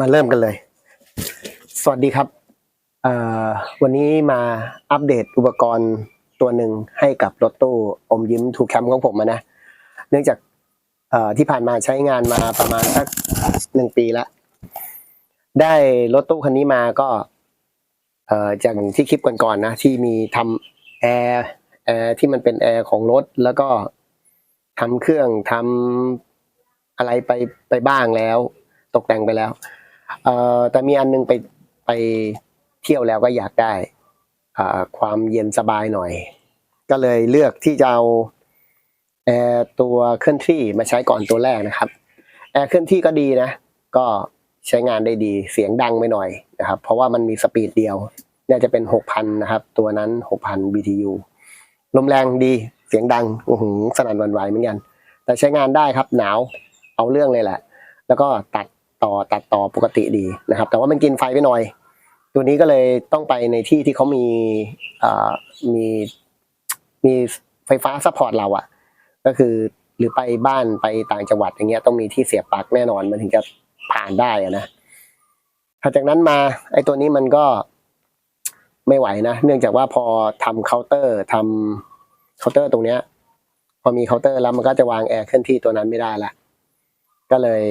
มาเริ่มกันเลย สวัสดีครับ วันนี้มาอัปเดตอุปกรณ์ตัวหนึ่งให้กับรถตู้อมยิ้มทูแคมของผมนะ เนื่องจากที่ผ่านมาใช้งานมาประมาณสักหนึ่งปีแล้วได้รถตู้คันนี้มาก็จากที่คลิปก่อนๆนะ ที่มีทำแอร์แอร์ที่มันเป็นแอร์ของรถแล้วก็ทำเครื่องทำอะไรไปไปบ้างแล้ว ตกแต่งไปแล้ว เอ่อแต่มีอันนึงไปไปเที่ยวแล้วก็อยากได้อ่าความเย็นสบายหน่อย ก็เลยเลือกที่จะเอาแอร์ตัวเคลื่อนที่มาใช้ก่อนตัวแรกนะครับแอร์เคลื่อนที่ก็ดีนะ ก็ใช้งานได้ดีเสียงดังไปหน่อยนะครับ เพราะว่ามันมีสปีดเดียวน่าจะเป็น 6,000 นะครับ ตัวนั้น 6,000 BTU ลมแรงดีเสียงดังโอ้โหสนั่นวันไหวเหมือนกัน แต่ใช้งานได้ครับหนาวเอาเรื่องเลยแหละ แล้วก็ตัด ต่อตัดต่อปกติดีนะครับ แต่ว่ามันกินไฟไปหน่อย ตัวนี้ก็เลยต้องไปในที่ที่เขามีมีมีไฟฟ้าซัพพอร์ตเราอะก็คือหรือไปบ้านไปต่างจังหวัดอย่างเงี้ยต้องมีที่เสียบปลั๊กแน่นอนมันถึงจะผ่านได้อะนะถัดจากนั้นมาไอ้ตัวนี้มันก็ไม่ไหวนะ เนื่องจากว่าพอทำเคาน์เตอร์ทำเคาน์เตอร์ตรงเนี้ย พอมีเคาน์เตอร์แล้วมันก็จะวางแอร์เคลื่อนที่ตัวนั้นไม่ได้ละก็เลย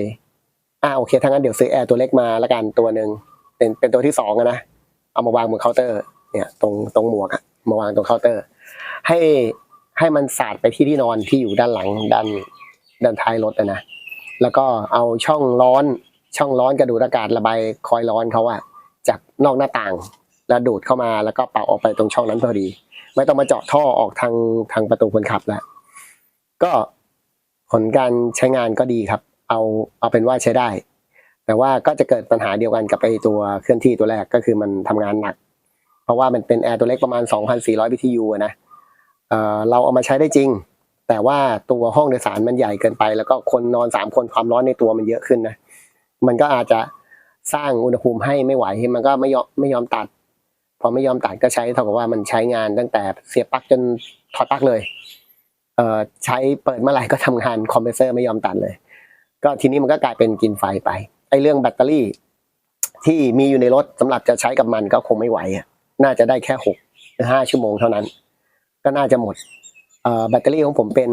อ่าโอเคถ้างั้นเดี๋ยวซื้อแอร์ตัวเล็กมาละกันตัวหนึ่งเป็นเป็นตัวที่สองอะนะเอามาวางบนเคาน์เตอร์ เนี่ย ตรงตรงหมวกอะมาวางตรงเคาน์เตอร์ ให้ให้มันสาดไปที่ที่นอนที่อยู่ด้านหลังด้านด้านท้ายรถอะนะแล้วก็เอาช่องร้อนช่องร้อนกระดูดอากาศระบายคอยร้อนเขาอะจากนอกหน้าต่างแล้วดูดเข้ามาแล้วก็เป่าออกไปตรงช่องนั้นพอดี ไม่ต้องมาเจาะท่อออกทางทางประตูคนขับแล้วก็ผลการใช้งานก็ดีครับ เอาเอาเป็นว่าใช้ได้ แต่ว่าก็จะเกิดปัญหาเดียวกันกับไอตัวเคลื่อนที่ตัวแรกก็คือมันทำงานหนัก เพราะว่ามันเป็นแอร์ตัวเล็กประมาณ 2,400 BTU นะเอ่อเราเอามาใช้ได้จริง แต่ว่าตัวห้องโดยสารมันใหญ่เกินไป แล้วก็คนนอนสามคนความร้อนในตัวมันเยอะขึ้นนะมันก็อาจจะสร้างอุณหภูมิให้ไม่ไหวมันก็ไม่ยอมไม่ยอมตัดพอไม่ยอมตัดก็ใช้เท่ากับว่ามันใช้งานตั้งแต่เสียบปลั๊กจนถอดปลั๊กเลย เอ่อใช้เปิดเมื่อไหร่ก็ทำงานคอมเพรสเซอร์ไม่ยอมตัดเลย ก็ทีนี้มันก็กลายเป็นกินไฟไปไอ้เรื่องแบตเตอรี่ ที่มีอยู่ในรถสำหรับจะใช้กับมันก็คงไม่ไหวอะน่าจะได้แค่หกหรือห้าชั่วโมงเท่านั้น ก็น่าจะหมดแบตเตอรี่ของผมเป็น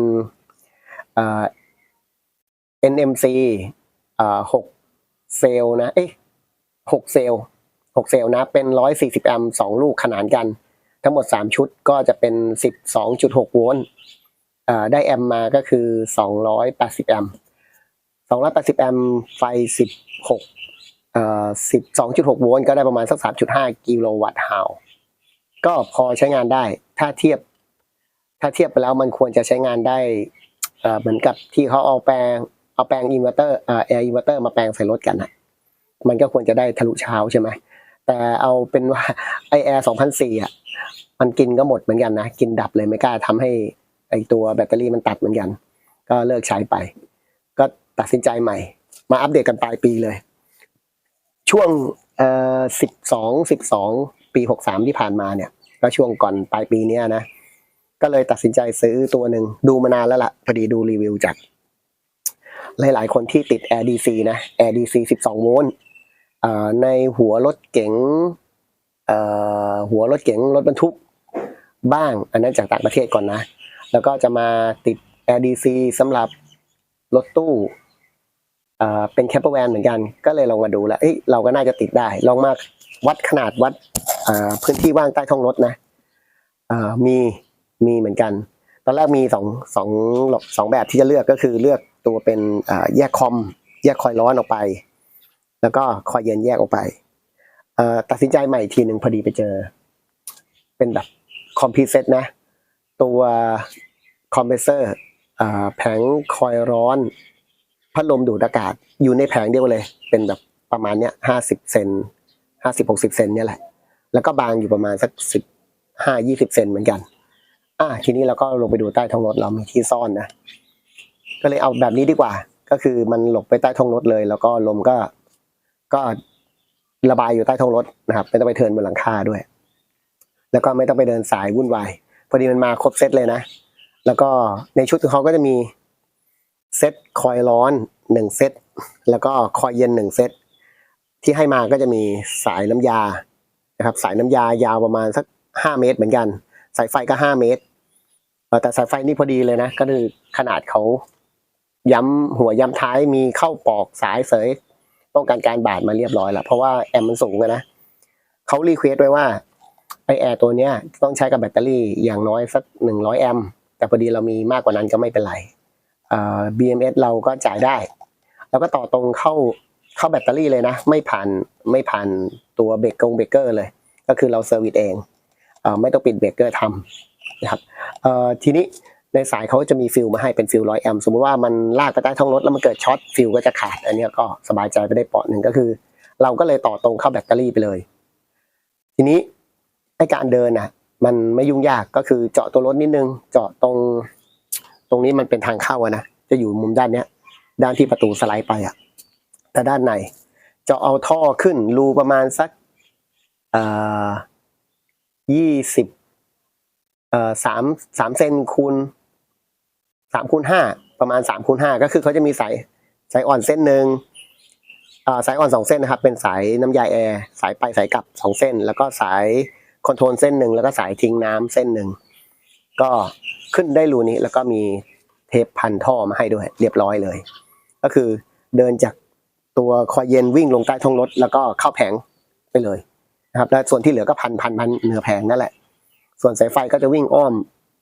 NMC หกเซลนะ เอ๊ะหกเซลหกเซลนะ เป็นร้อยสี่สิบแอมป์สองลูกขนานกัน ทั้งหมดสามชุดก็จะเป็นสิบสองจุดหกโวลต์ได้แอมป์มาก็คือ280แอมป์ 280 แอมป์ไฟ 16เอ่อ12.6 โวลต์ก็ได้ประมาณสัก 3.5 กิโลวัตต์ฮาวก็พอใช้งานได้ถ้าเทียบ ถ้าเทียบไปแล้วมันควรจะใช้งานได้เอ่อเหมือนกับที่เขาเอาแปลงเอาแปลงอินเวอร์เตอร์เอ่อแอร์อินเวอร์เตอร์มาแปลงใส่รถกันนะมันก็ควรจะได้ทะลุเช้าใช่ไหมแต่เอาเป็นว่าไอแอร์2004อะมันกินก็หมดเหมือนกันนะ กินดับเลยไม่กล้าทำให้ไอตัวแบตเตอรี่มันตัดเหมือนกัน ก็เลิกใช้ไป ตัดสินใจใหม่ มาอัปเดตกันปลายปีเลย ช่วงเอ่อสิบสองสิบสองปีหกสามที่ผ่านมาเนี่ยก็ช่วงก่อนปลายปีเนี้ยนะ ก็เลยตัดสินใจซื้อตัวหนึ่งดูมานานแล้วล่ะพอดีดูรีวิวจาก หลาย ๆ คนที่ติด Air DC นะ Air DC 12 โวลต์ในหัวรถเก๋งหัวรถเก๋งรถบรรทุกบ้าง อันนั้นจากต่างประเทศก่อนนะ แล้วก็จะมาติด Air DC สำหรับรถตู้ เอ่อเป็นแคปเปอร์แวนเหมือนกัน ก็เลยลองมาดูแล้วเอ้ยเราก็น่าจะติดได้ ลองมาวัดขนาดวัดเอ่อพื้นที่ว่างใต้ท้องรถนะเอ่อมีมีเหมือนกัน ตอนแรกมีสองสองสองแบบที่จะเลือกก็คือเลือกตัวเป็นเอ่อแยกคอม แยกคอยร้อนออกไป แล้วก็คอยเย็นแยกออกไปเอ่อตัดสินใจใหม่อีกทีหนึ่งพอดีไปเจอ เป็นแบบคอมพิวเซตนะ ตัวคอมเพรสเซอร์อ่าแผงคอยร้อน พัดลมดูดอากาศอยู่ในแผงเดียวเลย เป็นแบบประมาณเนี้ยห้าสิบเซนห้าสิบหกสิบเซนเนี่ยแหละ แล้วก็บางอยู่ประมาณสักสิบห้ายี่สิบเซนเหมือนกัน อ่าทีนี้เราก็ลงไปดูใต้ท้องรถเรามีที่ซ่อนนะ ก็เลยเอาแบบนี้ดีกว่า ก็คือมันหลบไปใต้ท้องรถเลย แล้วก็ลมก็ก็ระบายอยู่ใต้ท้องรถนะครับ ไม่ต้องไปเทินบนหลังคาด้วย แล้วก็ไม่ต้องไปเดินสายวุ่นวาย พอดีมันมาครบเซตเลยนะ แล้วก็ในชุดของเขาก็จะมี เซตคอยร้อนหนึ่งเซตแล้วก็คอยเย็นหนึ่งเซตที่ให้มาก็จะมีสายน้ำยานะครับ สายน้ำยายาวประมาณสักห้าเมตรเหมือนกัน สายไฟก็ห้าเมตรแต่สายไฟนี่พอดีเลยนะ ก็คือขนาดเขาย้ำหัวย้ำท้ายมีเข้าปอกสายเสยป้องกันการบาดมาเรียบร้อยแล้วเพราะว่าแอมมันสูงนะเขารีเควสไว้ว่าไอแอร์ตัวเนี้ยต้องใช้กับแบตเตอรี่อย่างน้อยสักหนึ่งร้อยแอมแต่พอดีเรามีมากกว่านั้นก็ไม่เป็นไร BMS เราก็จ่ายได้ แล้วก็ต่อตรงเข้าเข้าแบตเตอรี่เลยนะ ไม่ผ่านไม่ผ่านตัวเบรกกงเบรกเกอร์เลย ก็คือเราเซอร์วิสเองอไม่ต้องปิดเบรกเกอร์ทำนะครับทีนี้ในสายเขาจะมีฟิลมาให้เป็นฟิลร้อยแอมสมมติว่ามันลากไปใต้ท้องรถแล้วมันเกิดช็อตฟิลก็จะขาด อันนี้ก็สบายใจไปได้เปาะหนึ่งก็คือ เราก็เลยต่อตรงเข้าแบตเตอรี่ไปเลย ทีนี้ไอการเดินอะมันไม่ยุ่งยากก็คือเจาะตัวรถนิดนึง เจาะตรง ตรงนี้มันเป็นทางเข้าอะนะจะอยู่มุมด้านเนี้ย ด้านที่ประตูสไลด์ไปอะแต่ด้านในจะเอาท่อขึ้นรูประมาณสักยี่สิบสามสามเซนคูณสามคูณห้าประมาณสามคูณห้าก็คือเขาจะมีสายสายอ่อนเส้นหนึ่งสายอ่อนสองเส้นนะครับ เป็นสายน้ำยาแอร์สายไปสายกลับสองเส้น แล้วก็สายคอนโทรลเส้นหนึ่งแล้วก็สายทิ้งน้ำเส้นหนึ่ง ก็ขึ้นได้รูนี้แล้วก็มีเทปพันท่อมาให้ด้วย เรียบร้อยเลย ก็คือเดินจากตัวคอยเย็นวิ่งลงใต้ท้องรถ แล้วก็เข้าแผงไปเลยนะครับแล้วส่วนที่เหลือก็พันพันพันเหนือแผงนั่นแหละ ส่วนสายไฟก็จะวิ่งอ้อม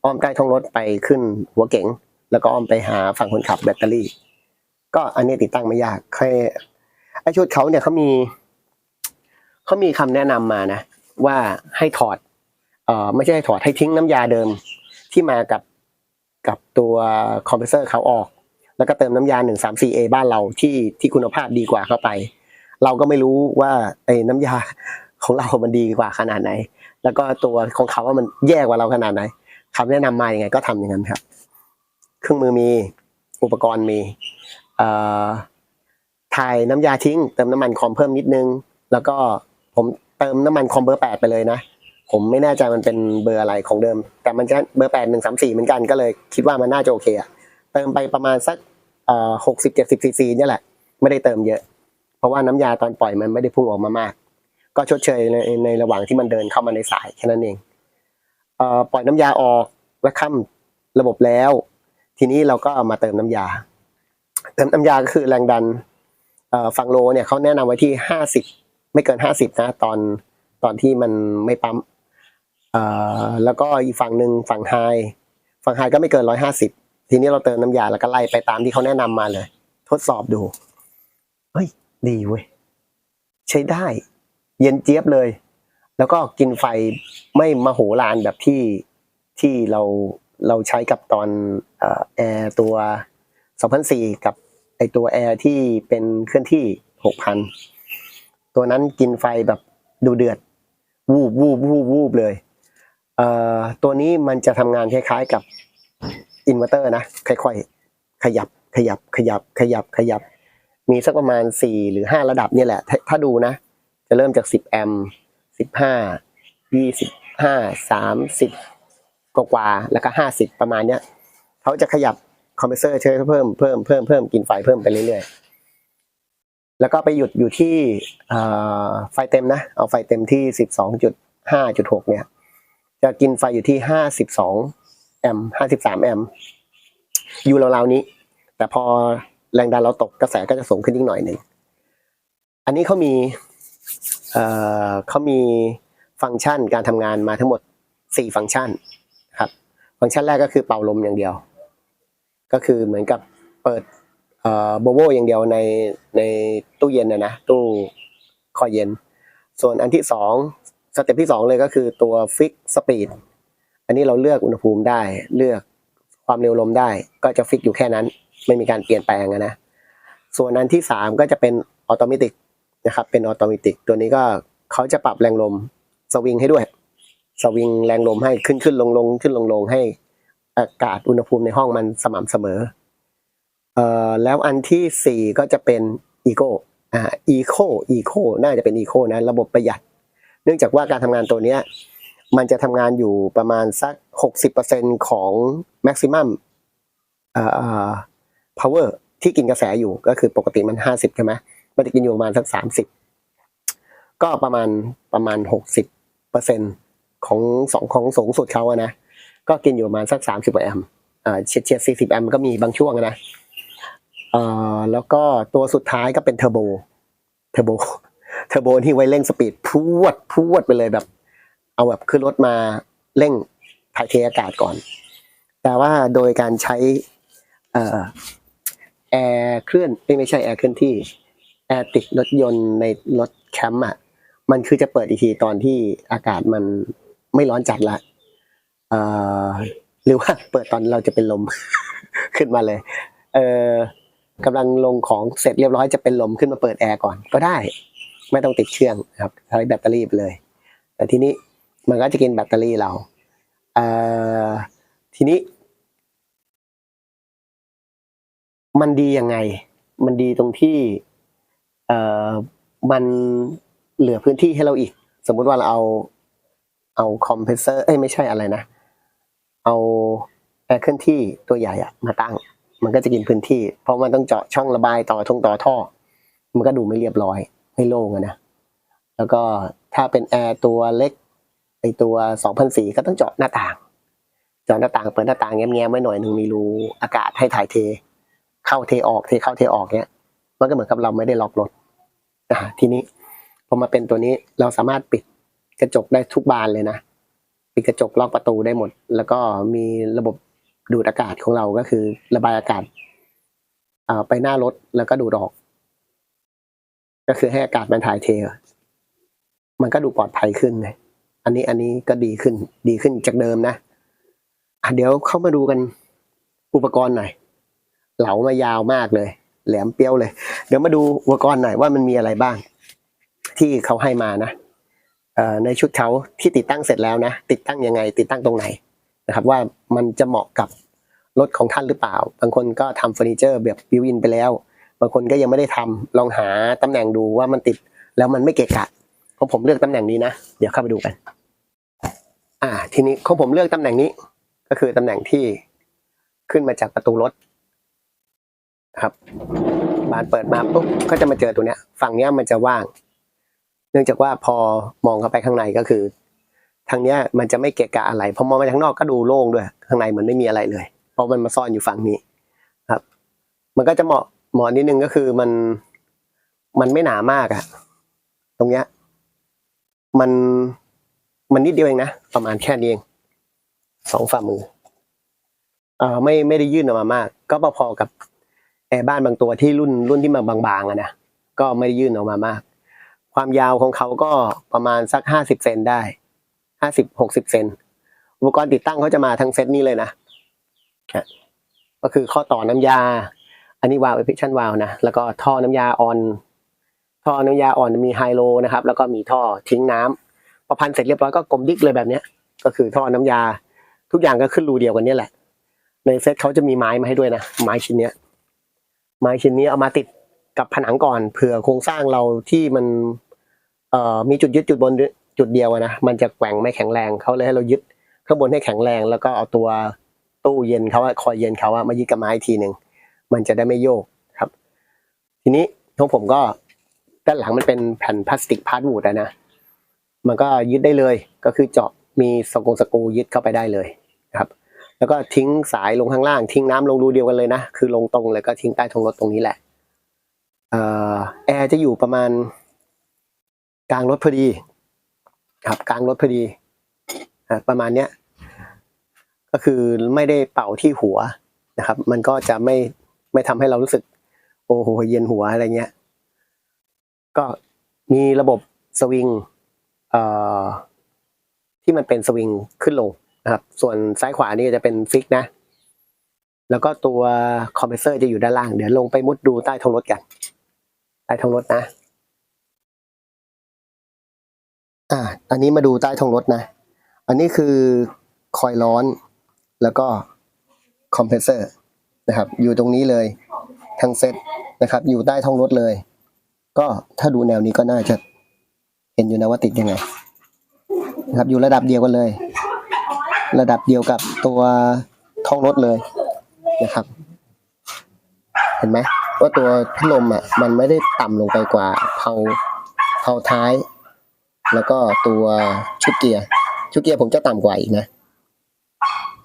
อ้อมใต้ท้องรถไปขึ้นหัวเก๋ง แล้วก็อ้อมไปหาฝั่งคนขับแบตเตอรี่ ก็อันนี้ติดตั้งไม่ยากแค่ไอชุดเขาเนี่ยเขามีเขามีคำแนะนำมานะ ว่าให้ถอดเอ่อไม่ใช่ให้ถอดให้ทิ้งน้ำยาเดิม ที่มากับกับตัวคอมเพรสเซอร์เขาออก แล้วก็เติมน้ำยา 134A บ้านเราที่ที่คุณภาพดีกว่าเข้าไป เราก็ไม่รู้ว่าไอ้น้ำยาของเรา มันดีกว่าขนาดไหน แล้วก็ตัวของเขาว่ามันแย่กว่าเราขนาดไหนคำแนะนำมาอย่างไงก็ทำอย่างนั้นครับ เครื่องมือมีอุปกรณ์มีถ่ายน้ำยาทิ้ง เติมน้ำมันคอมเพิ่มนิดนึง แล้วก็ผมเติมน้ำมันคอมเบอร์แปดไปเลยนะ ผมไม่แน่ใจมันเป็นเบอร์อะไรของเดิม แต่มันจะเบอร์แปดหนึ่งสามสี่เหมือนกันก็เลยคิดว่ามันน่าจะโอเคอะเติมไปประมาณสักเอ่อหกสิบเจ็ดสิบซีซีเนี่ยแหละ ไม่ได้เติมเยอะ เพราะว่าน้ำยาตอนปล่อยมันไม่ได้พุ่งออกมามาก ก็ชดเชยในในระหว่างที่มันเดินเข้ามาในสายแค่นั้นเองเอ่อปล่อยน้ำยาออกและค่ำระบบแล้ว ทีนี้เราก็เอามาเติมน้ำยา เติมน้ำยาก็คือแรงดันเอ่อฝั่งโลเนี่ยเขาแนะนำไว้ที่ห้าสิบไม่เกินห้าสิบนะตอนตอนที่มันไม่ปั๊ม อ่อแล้วก็อีกฝั่งหนึ่งฝั่งไฮฝั่งไฮก็ไม่เกินร้อยห้าสิบทีนี้เราเติมน้ำยาแล้วก็ไล่ไปตามที่เขาแนะนำมาเลย ทดสอบดูเฮ้ย ดีเว้ยใช้ได้ เย็นเจี๊ยบเลย แล้วก็กินไฟไม่มโหฬารแบบที่ที่เราเราใช้กับตอนอแอร์ตัว2004กับไอตัวแอร์ที่เป็นเคลื่อนที่ 6,000 ตัวนั้นกินไฟแบบดูเดือด วูบวูบวูบวูบเลย ตัวนี้มันจะทำงานคล้ายๆกับอินเวอร์เตอร์นะค่อยๆขยับขยับขยับขยับขยับ มีสักประมาณ 4 หรือ 5 ระดับเนี่ยแหละ ถ้าถ้าดูนะ จะเริ่มจาก 10 แอมป์15 25 30 กว่าๆแล้วก็ 50 ประมาณเนี้ยเขาจะขยับคอมเพรสเซอร์เชื่อเพิ่มเพิ่มเพิ่มเพิ่มกินไฟเพิ่มไปเรื่อยๆ แล้วก็ไปหยุดอยู่ที่ไฟเต็มนะ เอาไฟเต็มที่ 12.5.6 เนี่ย จะกินไฟอยู่ที่52แอมป์53แอมป์อยู่ราวๆนี้ แต่พอแรงดันเราตกกระแสก็จะสูงขึ้นอีกหน่อยหนึ่ง อันนี้เขามีเอ่อเขามีฟังก์ชันการทำงานมาทั้งหมด4ฟังก์ชันครับ ฟังก์ชันแรกก็คือเป่าลมอย่างเดียว ก็คือเหมือนกับเปิดเอ่อโบโบอย่างเดียวในในตู้เย็นนะนะตู้คอยเย็น ส่วนอันที่สอง สเต็ปที่สองเลยก็คือตัวฟิกสปีดอันนี้เราเลือกอุณหภูมิได้เลือกความเร็วลมได้ ก็จะฟิกอยู่แค่นั้น ไม่มีการเปลี่ยนแปลงอะนะส่วนอันที่สามก็จะเป็นออโตเมติกนะครับเป็นออโตเมติกตัวนี้ก็เขาจะปรับแรงลมสวิงให้ด้วยสวิงแรงลมให้ขึ้นขึ้นลงลงขึ้นลงลงให้อากาศอุณหภูมิในห้องมันสม่ำเสมอเอ่อแล้วอันที่สี่ก็จะเป็นอีโคอ่าอีโคอีโคน่าจะเป็นอีโคนะระบบประหยัด นื่องจากว่าการทำงานตัวเนี้ยมันจะทำงานอยู่ประมาณสักหกสิบเปอร์เซ็นของ maximum เอ่อ power ที่กินกระแสอยู่ก็คือปกติมันห้าสิบใช่ไหมมันจะกินอยู่ประมาณสักสามสิบก็ประมาณประมาณหกสิบเปอร์เซ็นของสองของสูงสุดเขาอะนะ ก็กินอยู่ประมาณสักสามสิบแอมป์เฉียดเฉียดสี่สิบแอมป์ก็มีบางช่วงนะเอ่อแล้วก็ตัวสุดท้ายก็เป็นเทอร์โบ เทอร์โบ เทอร์โบที่ไว้เร่งสปีดพรวดพรวดไปเลยแบบ เอาแบบขึ้นรถมาเร่งถ่ายเทอากาศก่อน แต่ว่าโดยการใช้แอร์เคลื่อนไม่ไม่ใช่แอร์เคลื่อนที่แอร์ติดรถยนต์ในรถแคมป์อะมันคือจะเปิดอีกทีตอนที่อากาศมันไม่ร้อนจัดละหรือว่าเปิดตอนเราจะเป็นลมขึ้นมาเลย เออกำลังลงของเสร็จเรียบร้อยจะเป็นลมขึ้นมาเปิดแอร์ก่อนก็ได้ ไม่ต้องติดเครื่องนะครับใช้แบตเตอรี่ไปเลย แต่ทีนี้มันก็จะกินแบตเตอรี่เราเอ่อทีนี้ มันดียังไง มันดีตรงที่เอ่อมันเหลือพื้นที่ให้เราอีก สมมุติว่าเราเอาเอาคอมเพรสเซอร์เอ้ยไม่ใช่อะไรนะ เอาแอร์เคลื่อนที่ตัวใหญ่อะมาตั้ง มันก็จะกินพื้นที่ เพราะมันต้องเจาะช่องระบายต่อทงต่อท่อ มันก็ดูไม่เรียบร้อย ไม่โล่งอะนะแล้วก็ถ้าเป็นแอร์ตัวเล็กไอตัว2004ก็ต้องเจาะหน้าต่าง เจาะหน้าต่างเปิดหน้าต่างแง้มๆไว้หน่อยหนึ่งมีรูอากาศให้ถ่ายเท เข้าเทออกเทเข้าเทออกเนี้ยมันก็เหมือนกับเราไม่ได้ล็อกรถอ่าทีนี้พอมาเป็นตัวนี้เราสามารถปิดกระจกได้ทุกบานเลยนะปิดกระจกล็อกประตูได้หมด แล้วก็มีระบบดูดอากาศของเราก็คือ ระบายอากาศอ่าไปหน้ารถแล้วก็ดูดออก ก็คือให้อากาศมันถ่ายเท มันก็ดูปลอดภัยขึ้นเลยอันนี้อันนี้ก็ดีขึ้น ดีขึ้นจากเดิมนะอะเดี๋ยวเข้ามาดูกันอุปกรณ์หน่อย เหลามายาวมากเลย แหลมเปี้ยวเลย เดี๋ยวมาดูอุปกรณ์หน่อยว่ามันมีอะไรบ้าง ที่เขาให้มานะเอ่อในชุดเขาที่ติดตั้งเสร็จแล้วนะ ติดตั้งยังไง ติดตั้งตรงไหนนะครับ ว่ามันจะเหมาะกับรถของท่านหรือเปล่า บางคนก็ทำเฟอร์นิเจอร์แบบบิวอินไปแล้ว บางคนก็ยังไม่ได้ทำลองหาตำแหน่งดูว่ามันติดแล้วมันไม่เกะกะของผมเลือกตำแหน่งนี้นะ เดี๋ยวเข้าไปดูกัน อ่า ทีนี้ของผมเลือกตำแหน่งนี้ ก็คือตำแหน่งที่ขึ้นมาจากประตูรถครับ บานเปิดมาปุ๊บก็จะมาเจอตัวเนี้ย ฝั่งเนี้ยมันจะว่าง เนื่องจากว่าพอมองเข้าไปข้างในก็คือ ทางเนี้ยมันจะไม่เกะกะอะไรพอมองไปข้างนอกก็ดูโล่งด้วย ข้างในเหมือนไม่มีอะไรเลย เพราะมันมาซ่อนอยู่ฝั่งนี้ครับ มันก็จะเหมาะ เหมาะนิดนึงก็คือมันมันไม่หนามากอะตรงเนี้ย มันมันนิดเดียวเองนะประมาณแค่นี้เองสองฝ่ามือเอ่อไม่ไม่ได้ยื่นออกมามาก ก็พอๆกับแอร์บ้านบางตัวที่รุ่นรุ่นที่มาบางๆอะนะก็ไม่ได้ยื่นออกมามาก ความยาวของเขาก็ประมาณสักห้าสิบเซนได้ห้าสิบหกสิบเซนอุปกรณ์ติดตั้งเขาจะมาทั้งเซตนี้เลยนะอะก็คือข้อต่อน้ำยา อันนี้วาล์วพิชันวาล์วนะแล้วก็ท่อน้ำยาออนท่อน้ำยาอ่อนมีไฮโลนะครับ แล้วก็มีท่อทิ้งน้ำพอพันเสร็จเรียบร้อยก็กลมดิกเลยแบบเนี้ย ก็คือท่อน้ำยา ทุกอย่างก็ขึ้นรูเดียวกันเนี่ยแหละ ในเซตเขาจะมีไม้มาให้ด้วยนะไม้ชิ้นเนี้ย ไม้ชิ้นนี้เอามาติดกับผนังก่อนเผื่อโครงสร้างเราที่มันเอ่อมีจุดยึดจุดบนจุดเดียวนะมันจะแกว่งไม่แข็งแรงเขาเลยให้เรายึดข้างบนให้แข็งแรง แล้วก็เอาตัวตู้เย็นเขาอะคอยเย็นเขาอะมายึดกับไม้ทีหนึ่ง มันจะได้ไม่โยกครับ ทีนี้ของผมก็ด้านหลังมันเป็นแผ่นพลาสติกพาร์ทวูดอะนะ มันก็ยึดได้เลย ก็คือเจาะมีสกงสกรูยึดเข้าไปได้เลยครับ แล้วก็ทิ้งสายลงข้างล่าง ทิ้งน้ำลงรูเดียวกันเลยนะ คือลงตรงเลยก็ทิ้งใต้ท้องรถตรงนี้แหละเออแอร์จะอยู่ประมาณ กลางรถพอดี ครับกลางรถพอดีอประมาณเนี้ยก็คือไม่ได้เป่าที่หัวนะครับ มันก็จะไม่ ไม่ทำให้เรารู้สึก โอ้โหเย็นหัวอะไรเงี้ย ก็มีระบบสวิงเอ่อที่มันเป็นสวิงขึ้นลงนะครับ ส่วนซ้ายขวานี่จะเป็นฟิกนะ แล้วก็ตัวคอมเพรสเซอร์จะอยู่ด้านล่าง เดี๋ยวลงไปมุดดูใต้ท้องรถกัน ใต้ท้องรถนะ อ่า อันนี้มาดูใต้ท้องรถนะ อันนี้คือคอยล์ร้อน แล้วก็คอมเพรสเซอร์ นะครับ อยู่ตรงนี้เลยทั้งเซตนะครับ อยู่ใต้ท้องรถเลย ก็ถ้าดูแนวนี้ก็น่าจะเห็นอยู่นะว่าติดยังไงนะครับอยู่ระดับเดียวกันเลย ระดับเดียวกับตัวท้องรถเลยนะครับ เห็นไหมว่าตัวพัดลมอะมันไม่ได้ต่ำลงไปกว่าเพาเพาท้าย แล้วก็ตัวชุดเกียร์ชุดเกียร์ผมจะต่ำกว่าอีกนะ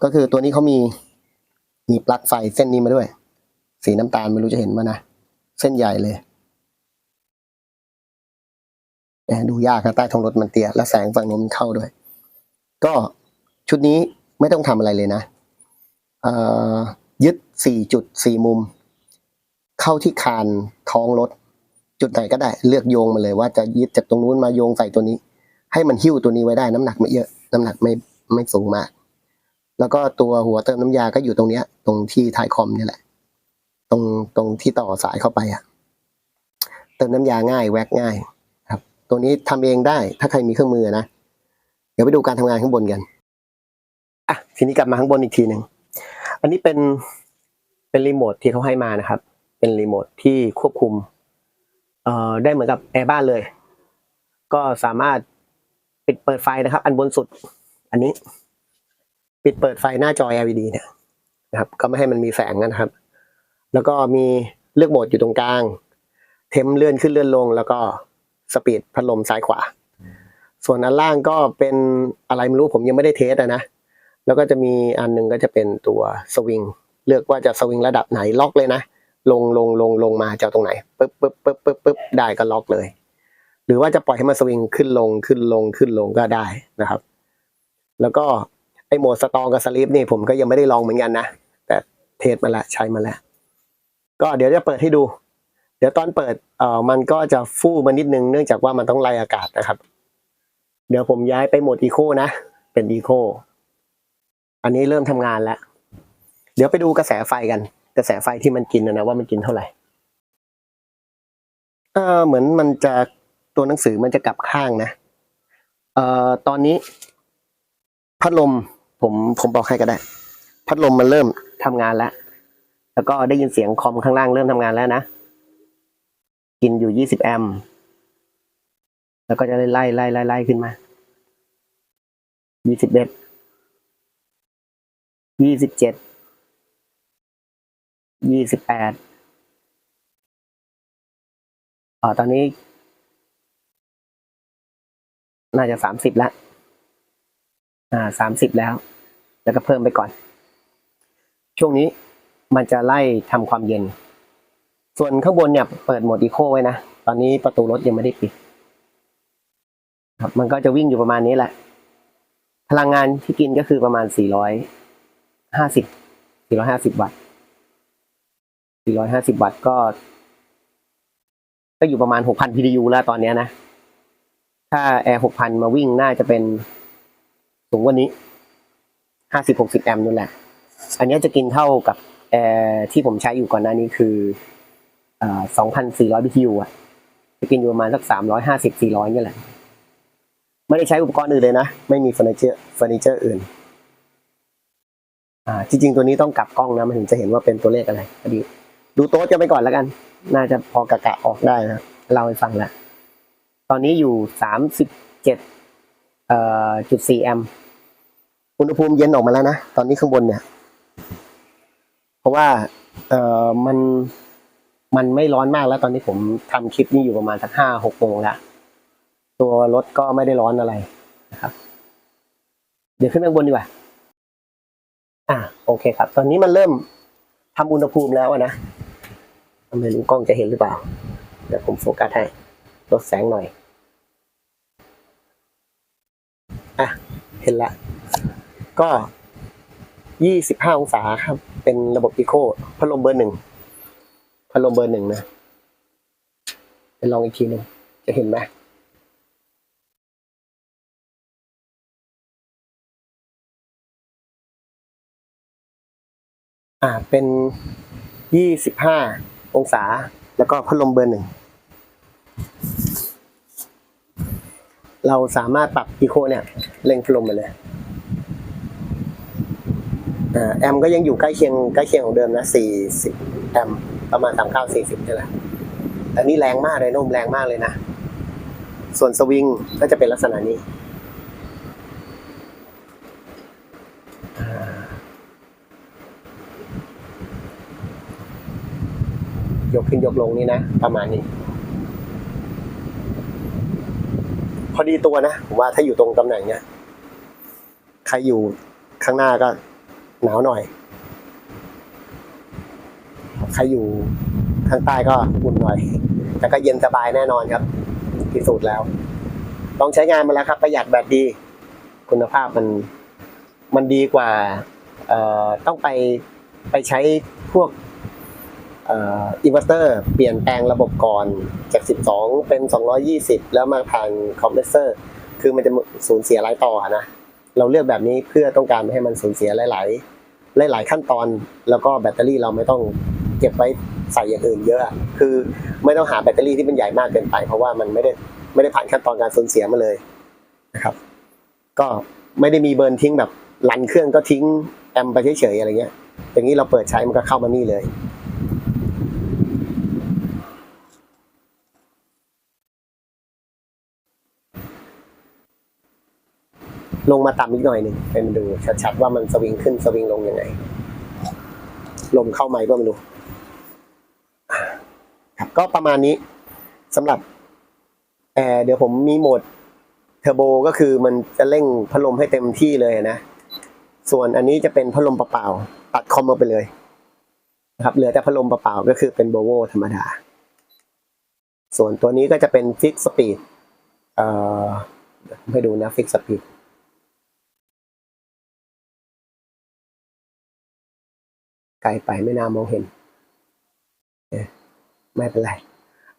ก็คือตัวนี้เขามี มีปลั๊กไฟเส้นนี้มาด้วย สีน้ำตาลไม่รู้จะเห็นมั้ยนะ เส้นใหญ่เลยแดูยากนะใต้ท้องรถมันเตี้ยแล้วแสงฝั่งนู้นมันเข้าด้วย ก็ชุดนี้ไม่ต้องทำอะไรเลยนะยึดสี่จุดสี่มุม เข้าที่คานท้องรถ จุดไหนก็ได้เลือกโยงมาเลยว่าจะยึดจากตรงนู้นมาโยงใส่ตัวนี้ ให้มันหิ้วตัวนี้ไว้ได้น้ำหนักไม่เยอะ น้ำหนักไม่ไม่สูงมาก แล้วก็ตัวหัวเติมน้ำยาก็อยู่ตรงเนี้ย ตรงที่ท้ายคอมนี่แหละ ตรงตรงที่ต่อสายเข้าไปอะเติมน้ำยาง่ายแว็กง่าย ครับ ตัวนี้ทำเองได้ ถ้าใครมีเครื่องมือนะ เดี๋ยวไปดูการทำงานข้างบนกันอะทีนี้กลับมาข้างบนอีกทีหนึ่งอันนี้เป็นเป็นรีโมทที่เขาให้มานะครับ เป็นรีโมทที่ควบคุมเอ่อได้เหมือนกับแอร์บ้านเลย ก็สามารถปิดเปิดไฟนะครับ อันบนสุด อันนี้ ปิดเปิดไฟหน้าจอ LED เนี่ยนะครับ ก็ไม่ให้มันมีแสงนะครับ แล้วก็มีเลือกโหมดอยู่ตรงกลาง เทมเลื่อนขึ้นเลื่อนลง แล้วก็สปีดพัดลมซ้ายขวา ส่วนอันล่างก็เป็นอะไรไม่รู้ผมยังไม่ได้เทสอะนะ แล้วก็จะมีอันหนึงก็จะเป็นตัวสวิงเลือกว่าจะสวิงระดับไหนล็อกเลยนะ ลงลงลงลงมาจะเอตรงไหนปึ๊บปึ๊บปึ๊บปึ๊บปึ๊บได้ก็ล็อกเลย หรือว่าจะปล่อยให้มันสวิงขึ้นลงขึ้นลงขึ้นลงก็ได้นะครับ แล้วก็ อโหมดสตองกับสลิปนี่ผมก็ยังไม่ได้ลองเหมือนกันนะ แต่เทสมาแล้วใช้มาแล้ว ก็เดี๋ยวจะเปิดให้ดู เดี๋ยวตอนเปิดเอ่อมันก็จะฟู่มานิดนึงเนื่องจากว่ามันต้องไล่อากาศนะครับ เดี๋ยวผมย้ายไปโหมดอีโคนะ เป็นอีโคอันนี้เริ่มทำงานแล้ว เดี๋ยวไปดูกระแสไฟกัน กระแสไฟที่มันกินนะนะว่ามันกินเท่าไหร่เออเหมือนมันจะตัวหนังสือมันจะกลับข้างนะ เอ่อตอนนี้พัดลม ผมผมบอกให้ก็ได้ พัดลมมันเริ่มทำงานแล้ว แล้วก็ได้ยินเสียงคอมข้างล่างเริ่มทำงานแล้วนะ กินอยู่ยี่สิบแอมแล้วก็จะไล่ไล่ไล่ไล่ไล่ขึ้นมายี่สิบเอ็ดยี่สิบเจ็ดยี่สิบแปดอ๋อตอนนี้ น่าจะสามสิบแล้ว อ่าสามสิบแล้ว แล้วก็เพิ่มไปก่อน ช่วงนี้มันจะไล่ทำความเย็น ส่วนข้างบนเนี่ยเปิดโหมดอีโคไว้นะ ตอนนี้ประตูรถยังไม่ได้ปิด ครับ มันก็จะวิ่งอยู่ประมาณนี้แหละ พลังงานที่กินก็คือประมาณสี่ร้อยห้าสิบสี่ร้อยห้าสิบวัตต์สี่ร้อยห้าสิบวัตต์ก็ ก็อยู่ประมาณหกพัน PDU แล้วตอนนี้นะ ถ้าแอร์หกพันมาวิ่งน่าจะเป็นสูงกว่านี้ ห้าสิบหกสิบแอมป์นั่นแหละ อันนี้จะกินเท่ากับแอร์ที่ผมใช้อยู่ก่อนหน้านี้คือสองพันสี่ร้อย BTU อะ จะกินอยู่ประมาณสักสามร้อยห้าสิบสี่ร้อยนี่แหละ ไม่ได้ใช้อุปกรณ์อื่นเลยนะ ไม่มีเฟอร์นิเจอร์เฟอร์นิเจอร์อื่น อ่า จริง ๆ ตัวนี้ต้องกลับกล้องนะมันถึงจะเห็นว่าเป็นตัวเลขอะไรพอดี ดูโต๊ะจะไปก่อนแล้วกัน น่าจะพอกะกะออกได้นะเล่าให้ฟังแล้วตอนนี้อยู่สามสิบเจ็ดจุดสี่แอมป์ อุณหภูมิเย็นออกมาแล้วนะ ตอนนี้ข้างบนเนี่ย เพราะว่า เอ่อ มัน มันไม่ร้อนมากแล้ว ตอนนี้ผมทำคลิปนี้อยู่ประมาณสักห้าหกโมงแล้ว ตัวรถก็ไม่ได้ร้อนอะไรนะครับ เดี๋ยวขึ้นไปข้างบนดีกว่า อะ โอเคครับ ตอนนี้มันเริ่มทำอุณหภูมิแล้วนะไม่รู้กล้องจะเห็นหรือเปล่า เดี๋ยวผมโฟกัสให้ ลดแสงหน่อย อะ เห็นละ ก็ยี่สิบห้าองศาครับ เป็นระบบอีโคพัดลมเบอร์หนึ่งพัดลมเบอร์หนึ่งนะไปลองอีกทีหนึ่งจะเห็นไหมอ่าเป็นยี่สิบห้าองศา แล้วก็พัดลมเบอร์หนึ่งเราสามารถปรับอีโคเนี่ยเร่งพัดลมไปเลย แอมก็ยังอยู่ใกล้เคียงใกล้เคียงของเดิมนะสี่สิบแอมประมาณสามเก้าสี่สิบนี่แหละแต่นี่แรงมากเลยนุ่มแรงมากเลยนะ ส่วนสวิงก็จะเป็นลักษณะนี้ยกขึ้นยกลงนี่นะ ประมาณนี้ พอดีตัวนะผมว่าถ้าอยู่ตรงตำแหน่งเนี้ยใครอยู่ข้างหน้าก็ หนาวหน่อย ใครอยู่ข้างใต้ก็อุ่นหน่อย แต่ก็เย็นสบายแน่นอนครับพิสูจน์แล้ว ลองใช้งานมาแล้วครับ ประหยัดแบตดี คุณภาพมันมันดีกว่าต้องไปไปใช้พวกอินเวอร์เตอร์เปลี่ยนแปลงระบบก่อนจาก 12 เป็น 220 แล้วมาผ่านคอมเพรสเซอร์ คือมันจะสูญเสียหลายต่อนะ เราเลือกแบบนี้เพื่อต้องการไม่ให้มันสูญเสียหลาย ๆ หลาย ๆ ขั้นตอน แล้วก็แบตเตอรี่เราไม่ต้องเก็บไว้ใส่อย่างอื่นเยอะ คือไม่ต้องหาแบตเตอรี่ที่มันใหญ่มากเกินไป เพราะว่ามันไม่ได้ไม่ได้ผ่านขั้นตอนการสูญเสียมาเลยนะครับ ก็ไม่ได้มีเบิร์นทิ้งแบบรันเครื่องก็ทิ้งแอมไปเฉยๆอะไรเงี้ยอย่างนี้เราเปิดใช้มันก็เข้ามานี่เลย ลงมาต่ำอีกหน่อยหนึ่งให้มันดูชัดๆว่ามันสวิงขึ้นสวิงลงยังไง ลมเข้าไหมก็ไม่รู้ครับก็ประมาณนี้สำหรับแอร์เดี๋ยวผมมีโหมดเทอร์โบก็คือมันจะเร่งพัดลมให้เต็มที่เลยนะ ส่วนอันนี้จะเป็นพัดลมเปล่าๆตัดคอมมาไปเลยนะครับเหลือแต่พัดลมเปล่าๆก็คือเป็นโบโวธรรมดา ส่วนตัวนี้ก็จะเป็นฟิกสปีดเอ่อเดี๋ยวผมให้ดูนะฟิกสปีด ไกลไปไม่น่ามองเห็น ไม่เป็นไร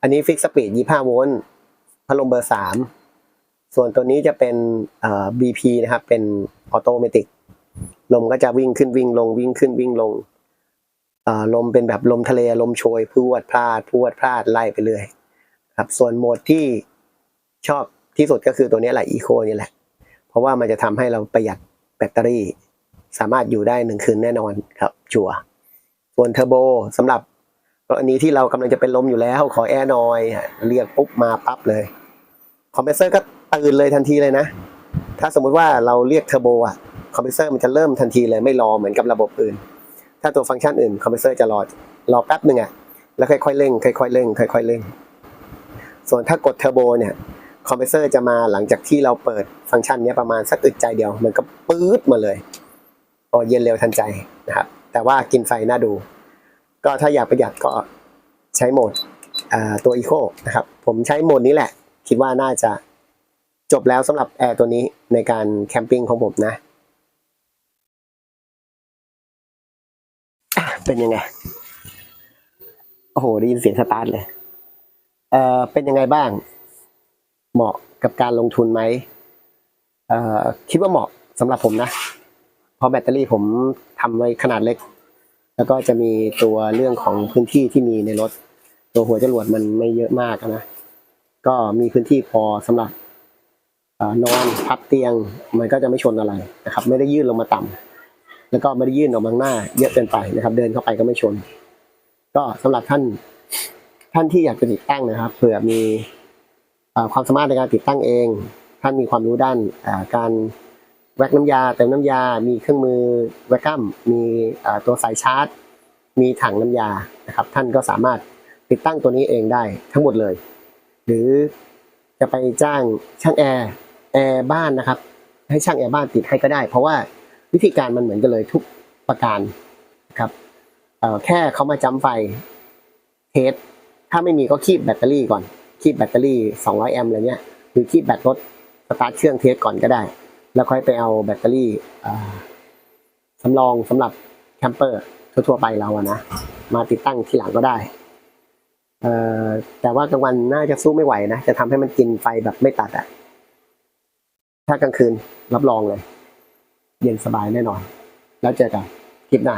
อันนี้ฟิกสปีด25โวลต์พัดลมเบอร์3ส่วนตัวนี้จะเป็นเอ่อ BP นะครับ เป็นออโตเมติกลมก็จะวิ่งขึ้นวิ่งลงวิ่งขึ้นวิ่งลงเอ่อลมเป็นแบบลมทะเลลมโชยพวดพลาดพวดพลาดไล่ไปเรื่อยครับ ส่วนโหมดที่ชอบที่สุดก็คือตัวนี้แหละอีโคนี่แหละ เพราะว่ามันจะทำให้เราประหยัดแบตเตอรี่ สามารถอยู่ได้หนึ่งคืนแน่นอนครับ ชัวร์ ส่วนเทอร์โบสำหรับกรณีที่เรากำลังจะเป็นลมอยู่แล้ว ขอแอร์หน่อยเรียกปุ๊บมาปั๊บเลย คอมเพรสเซอร์ก็ตื่นเลยทันทีเลยนะ ถ้าสมมุติว่าเราเรียกเทอร์โบอะคอมเพรสเซอร์มันจะเริ่มทันทีเลยไม่รอเหมือนกับระบบอื่น ถ้าตัวฟังก์ชันอื่นคอมเพรสเซอร์จะรอรอแป๊บหนึ่งอะแล้วค่อยๆเร่งค่อยๆเร่งค่อยๆเร่ง ส่วนถ้ากดเทอร์โบเนี่ยคอมเพรสเซอร์จะมาหลังจากที่เราเปิดฟังก์ชันนี้ประมาณสักอึดใจเดียว มันก็ปื๊ดมาเลยพอเย็นเร็วทันใจนะครับ แต่ว่ากินไฟน่าดู ก็ถ้าอยากประหยัดก็ใช้โหมดตัว Eco นะครับ ผมใช้โหมดนี้แหละ คิดว่าน่าจะจบแล้วสำหรับแอร์ตัวนี้ในการแคมปิ้งของผมนะะเป็นยังไง โอ้โห ได้ยินเสียงสตาร์ทเลยเอ่อเป็นยังไงบ้าง เหมาะกับการลงทุนไหมเอ่อคิดว่าเหมาะสำหรับผมนะ ราะแบตเตอรี่ผมทำไว้ขนาดเล็ก แล้วก็จะมีตัวเรื่องของพื้นที่ที่มีในรถ ตัวหัวจรวดมันไม่เยอะมากนะ ก็มีพื้นที่พอสำหรับอนอนพับเตียงมันก็จะไม่ชนอะไรนะครับ ไม่ได้ยื่นลงมาต่ำแล้วก็ไม่ได้ยื่นออกมางหน้า เยอะเกินไปนะครับ เดินเข้าไปก็ไม่ชน ก็สำหรับท่านท่านที่อยากจะติดตั้งนะครับเผื่อมีอความสามารถในการติดตั้งเอง ท่านมีความรู้ด้านการ แวกน้ำยาเติมน้ำยา มีเครื่องมือแวคกัมมีตัวสายชาร์จ มีถังน้ำยานะครับ ท่านก็สามารถติดตั้งตัวนี้เองได้ทั้งหมดเลย หรือจะไปจ้างช่างแอร์แอร์บ้านนะครับ ให้ช่างแอร์บ้านติดให้ก็ได้ เพราะว่าวิธีการมันเหมือนกันเลยทุกประการนะครับแค่เขามาจำไฟเทสถ้าไม่มีก็คีบแบตเตอรี่ก่อนคีบแบตเตอรี่ 200 แอมป์อะไรเงี้ยหรือคีบแบตรถสตาร์ทเครื่องเทสก่อนก็ได้ แล้วค่อยไปเอาแบตเตอรี่สำรองสำหรับแคมเปอร์ทั่วๆไปเราอะนะ มาติดตั้งทีหลังก็ได้ แต่ว่ากลางวันน่าจะสู้ไม่ไหวนะ จะทำให้มันกินไฟแบบไม่ตัดอะถ้ากลางคืนรับรองเลย เย็นสบายแน่นอน แล้วเจอกันคลิปหน้า